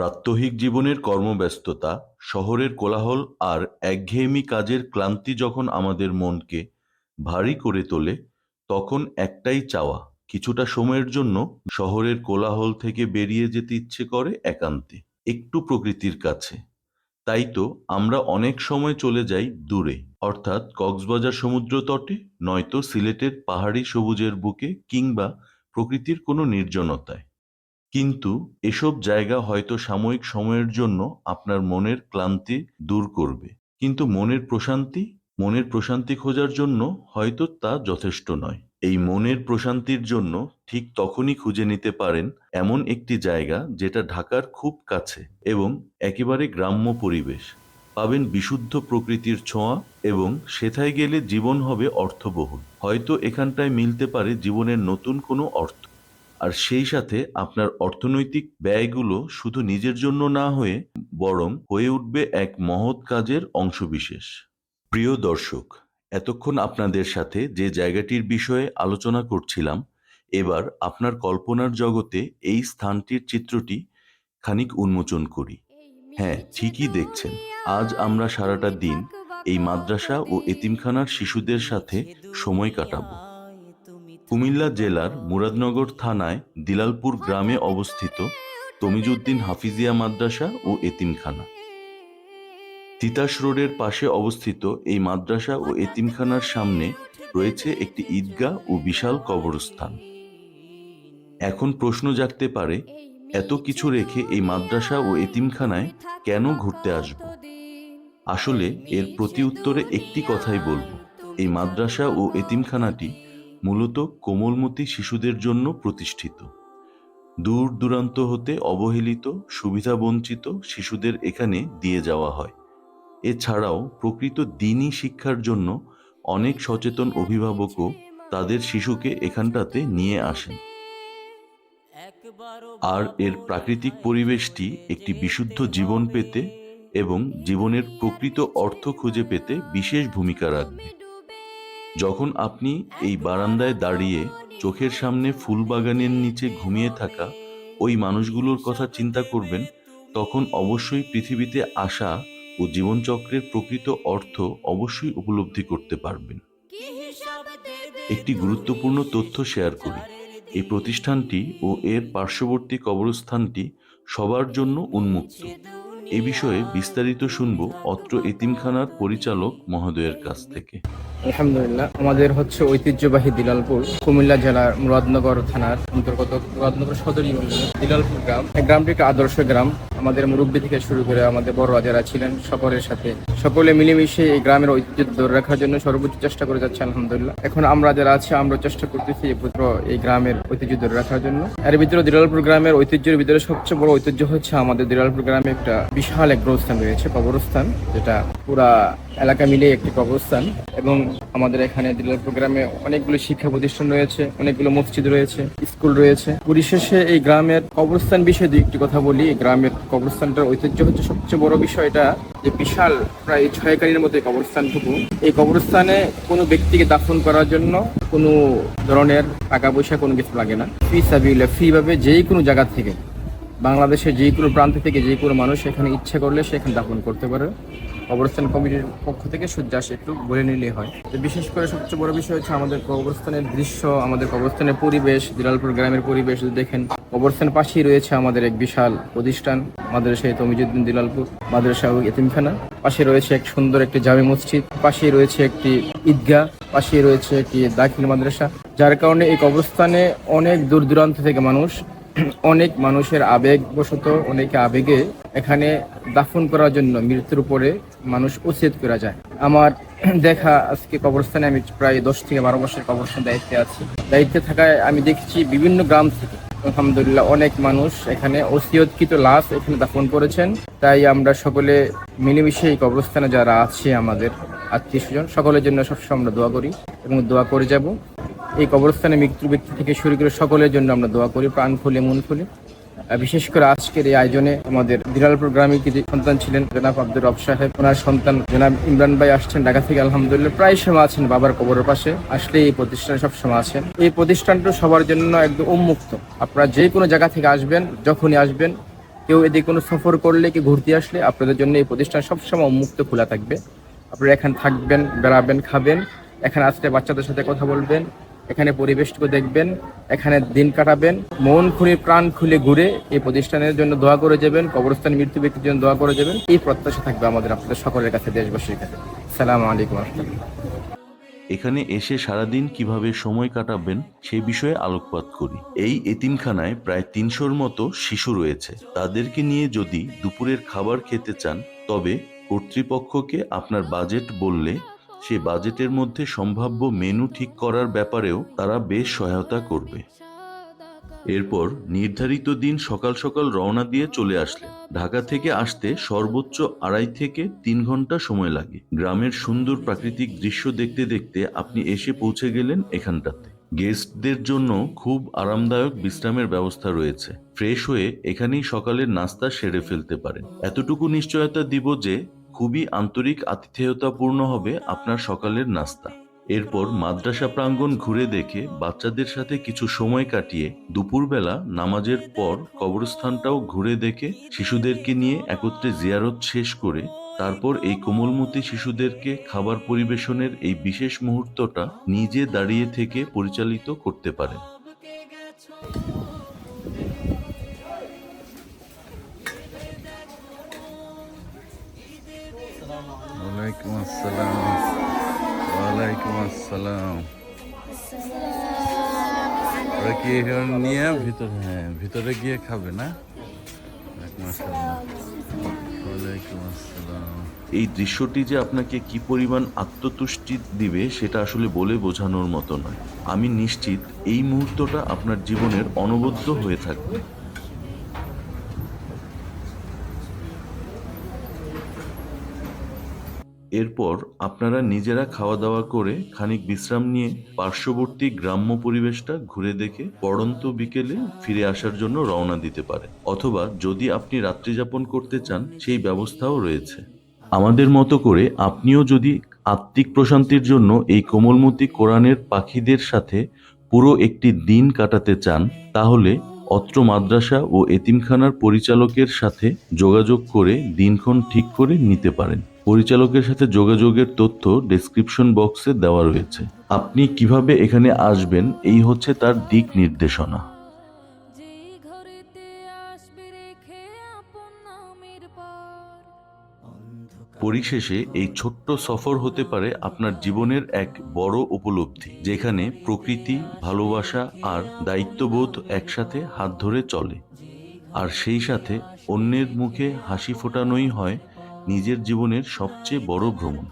প্রাত্যহিক জীবনের কর্মব্যস্ততা, শহরের কোলাহল আর একঘেয়েমি কাজের ক্লান্তি যখন আমাদের মনকে ভারী করে তোলে, তখন একটাই চাওয়া, কিছুটা সময়ের জন্য শহরের কোলাহল থেকে বেরিয়ে যেতে ইচ্ছে করে একান্তে, একটু প্রকৃতির কাছে। তাই তো আমরা অনেক সময় চলে যাই দূরে, অর্থাৎ কক্সবাজার সমুদ্রতটে, নয়তো সিলেটের পাহাড়ি সবুজের বুকে কিংবা প্রকৃতির কোনো নির্জনতায়। কিন্তু এসব জায়গা হয়তো সাময়িক সময়ের জন্য আপনার মনের ক্লান্তি দূর করবে। কিন্তু মনের প্রশান্তি? মনের প্রশান্তি খোঁজার জন্য হয়তো তা যথেষ্ট নয়। এই মনের প্রশান্তির জন্য ঠিক তখনই খুঁজে নিতে পারেন এমন একটি জায়গা যেটা ঢাকার খুব কাছে এবং একেবারে গ্রাম্য পরিবেশ। পাবেন বিশুদ্ধ প্রকৃতির ছোঁয়া এবং সেথায় গেলে জীবন হবে অর্থবহুল। হয়তো এখানটায় মিলতে পারে জীবনের নতুন কোনো অর্থ। আর সেই সাথে আপনার অর্থনৈতিক ব্যয়গুলো শুধু নিজের জন্য না হয়ে বরং হয়ে উঠবে এক মহৎ কাজের অংশবিশেষ। প্রিয় দর্শক, এতক্ষণ আপনাদের সাথে যে জায়গাটির বিষয়ে আলোচনা করছিলাম, এবার আপনার কল্পনার জগতে এই স্থানটির চিত্রটি খানিক উন্মোচন করি। হ্যাঁ, ঠিকই দেখছেন। আজ আমরা সারাটা দিন এই মাদ্রাসা ও এতিমখানার শিশুদের সাথে সময় কাটাবো। কুমিল্লা জেলার মুরাদনগর থানায় দিলালপুর গ্রামে অবস্থিত তমিজুদ্দিন হাফিজিয়া মাদ্রাসা ও এতিমখানা। তিতাস রোডের পাশে অবস্থিত এই মাদ্রাসা ও এতিমখানার সামনে রয়েছে একটি ঈদগাহ ও বিশাল কবরস্থান। এখন প্রশ্ন জাগতে পারে, এত কিছু রেখে এই মাদ্রাসা ও এতিমখানায় কেন ঘুরতে আসব? আসলে এর প্রতি উত্তরে একটি কথাই বলব, এই মাদ্রাসা ও এতিমখানাটি মূলত কোমলমতি শিশুদের জন্য প্রতিষ্ঠিত। দূর দূরান্ত হতে অবহেলিত, সুবিধাবঞ্চিত শিশুদের এখানে দিয়ে যাওয়া হয়। এছাড়াও প্রকৃত দিনই শিক্ষার জন্য অনেক সচেতন অভিভাবকও তাদের শিশুকে এখানটাতে নিয়ে আসেন। আর এর প্রাকৃতিক পরিবেশটি একটি বিশুদ্ধ জীবন পেতে এবং জীবনের প্রকৃত অর্থ খুঁজে পেতে বিশেষ ভূমিকা রাখবে। যখন আপনি এই বারান্দায় দাঁড়িয়ে চোখের সামনে ফুলবাগানের নিচে ঘুমিয়ে থাকা ওই মানুষগুলোর কথা চিন্তা করবেন, তখন অবশ্যই পৃথিবীতে আসা ও জীবনচক্রের প্রকৃত অর্থ অবশ্যই উপলব্ধি করতে পারবেন। একটি গুরুত্বপূর্ণ তথ্য শেয়ার করি, এই প্রতিষ্ঠানটি ও এর পার্শ্ববর্তী কবরস্থানটি সবার জন্য উন্মুক্ত। এ বিষয়ে বিস্তারিত শুনব অত্র এতিমখানার পরিচালক মহোদয়ের কাছ থেকে। আলহামদুলিল্লাহ, আমাদের হচ্ছে ঐতিহ্যবাহী দিলালপুর, কুমিল্লা জেলার মুরাদনগর থানার অন্তর্গত মুরাদনগর সদর ইউনিয়নের দিলালপুর গ্রাম গ্রামটি একটি আদর্শ গ্রাম আমাদের মুরব্বী থেকে শুরু করে আমাদের বড় রাজারা ছিলেন সকলের সাথে, সকলে মিলেমিশে এই গ্রামের ঐতিহ্য ধরে রাখার জন্য সর্বোচ্চ চেষ্টা করে যাচ্ছে আলহামদুলিল্লাহ। এখন আমরা যারা আছি, আমরা চেষ্টা করতেছি এই পুত্র, এই গ্রামের ঐতিহ্য ধরে রাখার জন্য। এর ভিতরে দিলালপুর গ্রামের ঐতিহ্যের ভিতরে সবচেয়ে বড় ঐতিহ্য হচ্ছে আমাদের দিলালপুর গ্রামে একটা বিশাল এক গ্রহস্থান রয়েছে, কবরস্থান যেটা পুরা এলাকা মিলে একটি কবরস্থান এবং আমাদের এখানে দিলালপুর গ্রামে অনেকগুলো শিক্ষা প্রতিষ্ঠান রয়েছে, অনেকগুলো মসজিদ রয়েছে, স্কুল রয়েছে। পরিশেষে এই গ্রামের কবরস্থান বিষয়ে দুই একটি কথা বলি। গ্রামের কবরস্থানটার ঐতিহ্য হচ্ছে সবচেয়ে বড় বিষয়টা যে বিশাল প্রায় ছয় কানির মতো এই কবরস্থানটুকু। এই কবরস্থানে কোনো ব্যক্তিকে দাফন করার জন্য কোনো ধরনের টাকা পয়সা কোনো কিছু লাগে না। ফি সাবিল্লা ফ্রি ভাবে যেই কোনো জায়গা থেকে। বাংলাদেশের যে কোনো প্রান্ত থেকে যে কোনো মানুষ এখানে ইচ্ছে করলে সেখানে দাফন করতে পারে। কবরস্থান কমিটির পক্ষ থেকে সূর্যাস একটু বলে নিলে হয়। তো বিশেষ করে সবচেয়ে বড় বিষয় হচ্ছে আমাদের কবরস্থানের দৃশ্য, আমাদের কবরস্থানের পরিবেশ, দিলালপুর গ্রামের পরিবেশ দেখেন, কবরস্থান পাশেই রয়েছে আমাদের এক বিশাল প্রতিষ্ঠান, মাদ্রাসা তমিজুদ্দিন দিলালপুর, মাদ্রাসা ও এতিমখানা। পাশে রয়েছে এক সুন্দর একটি জামে মসজিদ পাশেই রয়েছে একটি ঈদগাহ পাশেই রয়েছে একটি দাখিল মাদ্রাসা, যার কারণে এই কবরস্থানে অনেক দূর দূরান্ত থেকে মানুষ অনেক মানুষের আবেগ আবেগবশত, অনেকে আবেগে এখানে দাফন করার জন্য মৃত্যুর উপরে মানুষ উচিত করা যায়। আমার দেখা আজকে কবরস্থানে আমি প্রায় দশ থেকে বারো বছর কবরস্থান দায়িত্বে আছি। দায়িত্বে থাকায় আমি দেখছি বিভিন্ন গ্রাম থেকে। আলহামদুলিল্লাহ, অনেক মানুষ এখানে ওসিয়তকৃত লাশ এখানে দাফন করেছেন। তাই আমরা সকলে মিলেমিশে এই কবরস্থানে যারা আছে, আমাদের আত্মীয় স্বজন, সকলের জন্য সবসময় আমরা দোয়া করি এবং দোয়া করে যাব। এই কবরস্থানে মৃত্যু ব্যক্তি থেকে শুরু করে সকলের জন্য আমরা দোয়া করি, প্রাণ খুলে, মন খুলে। বিশেষ করে আজকের এই আয়োজনে আমাদের দিলালপুর গ্রামে কিছু সন্তান ছিলেন, জনাব আব্দুর রব সাহেব। ওনার সন্তান জনাব ইমরান ভাই আসছেন ঢাকা থেকে, আলহামদুলিল্লাহ। প্রায় সময় আছেন বাবার কবরের পাশে। আসলে এই প্রতিষ্ঠানে সব সময় আছেন। এই প্রতিষ্ঠানটা সবার জন্য একদম উন্মুক্ত। আপনারা যে কোনো জায়গা থেকে আসবেন, যখনই আসবেন, কেউ এদিকে কোনো সফর করলে কি ঘুরতে আসলে আপনাদের জন্য এই প্রতিষ্ঠান সবসময় উন্মুক্ত খোলা থাকবে। আপনারা এখানে থাকবেন, বেড়াবেন, খাবেন। এখানে আসলে বাচ্চাদের সাথে কথা বলবেন। এখানে পরিবেশটুকু দেখবেন, এখানে দিন কাটাবেন, মন খুলে, প্রাণ খুলে ঘুরে এই প্রতিষ্ঠানের জন্য দোয়া করে যাবেন, কবরস্থান মৃত্যু ব্যক্তির জন্য দোয়া করে যাবেন। এই প্রত্যাশা থাকবে আমাদের আপনাদের সকলের কাছে, দেশবাসীর কাছে। সালাম আলাইকুম এখানে এসে সারাদিন কীভাবে সময় কাটাবেন সে বিষয়ে আলোকপাত করি। এই এতিমখানায় প্রায় তিনশোর মতো শিশু রয়েছে। তাদেরকে নিয়ে যদি দুপুরের খাবার খেতে চান, তবে কর্তৃপক্ষকে আপনার বাজেট বললে সে বাজেটের মধ্যে সম্ভাব্য মেনু ঠিক করার ব্যাপারেও তারা বেশ সহায়তা করবে। এরপর নির্ধারিত দিন সকাল সকাল রওনা দিয়ে চলে আসলেন। ঢাকা থেকে আসতে সর্বোচ্চ আড়াই থেকে তিন ঘণ্টা সময় লাগে। গ্রামের সুন্দর প্রাকৃতিক দৃশ্য দেখতে দেখতে আপনি এসে পৌঁছে গেলেন এখানটাতে। গেস্টদের জন্য খুব আরামদায়ক বিশ্রামের ব্যবস্থা রয়েছে। ফ্রেশ হয়ে এখানেই সকালের নাস্তা সেরে ফেলতে পারেন। এতটুকু নিশ্চয়তা দিব যে খুবই আন্তরিক আতিথেয়তাপূর্ণ হবে আপনার সকালের নাস্তা। এরপর মাদ্রাসা প্রাঙ্গণ ঘুরে দেখে বাচ্চাদের সাথে কিছু সময় কাটিয়ে দুপুরবেলা নামাজের পর কবরস্থানটাও ঘুরে দেখে শিশুদেরকে নিয়ে একত্রে জিয়ারত শেষ করে তারপর এই কোমলমতি শিশুদেরকে খাবার পরিবেশনের এই বিশেষ মুহূর্তটা নিজে দাঁড়িয়ে থেকে পরিচালিত করতে পারেন। ওয়ালাইকুম আসসালাম। ওয়ালাইকুম আসসালাম। ওরা কি নিয়ে ভিতরে হ্যাঁ ভিতরে গিয়ে খাবে না? এই দৃশ্যটি যে আপনাকে কি পরিমাণ আত্মতুষ্টি দিবে, সেটা আসলে বলে বোঝানোর মতো নয়। আমি নিশ্চিত এই মুহূর্তটা আপনার জীবনের অনবদ্য হয়ে থাকবে। এরপর আপনারা নিজেরা খাওয়া দাওয়া করে খানিক বিশ্রাম নিয়ে পার্শ্ববর্তী গ্রাম্য পরিবেশটা ঘুরে দেখে পড়ন্ত বিকেলে ফিরে আসার জন্য রওনা দিতে পারেন অথবা যদি আপনি রাত্রি যাপন করতে চান, সেই ব্যবস্থাও রয়েছে। আমাদের মতো করে আপনিও যদি আত্মিক প্রশান্তির জন্য এই কোমলমতি কোরআনের পাখিদের সাথে পুরো একটি দিন কাটাতে চান, তাহলে অত্র মাদ্রাসা ও এতিমখানার পরিচালকের সাথে যোগাযোগ করে দিনক্ষণ ঠিক করে নিতে পারেন। পরিচালকের সাথে যোগাযোগের তথ্য ডেসক্রিপশন বক্সে দেওয়া রয়েছে। আপনি কীভাবে এখানে আসবেন, এই হচ্ছে তার দিক নির্দেশনা। পরিশেষে এই ছোট্ট সফর হতে পারে আপনার জীবনের এক বড় উপলব্ধি, যেখানে প্রকৃতি, ভালোবাসা আর দায়িত্ববোধ একসাথে হাত ধরে চলে। আর সেই সাথে অন্যের মুখে হাসি ফোটানোই হয় নিজের জীবনের সবচেয়ে বড় ভ্রমণ।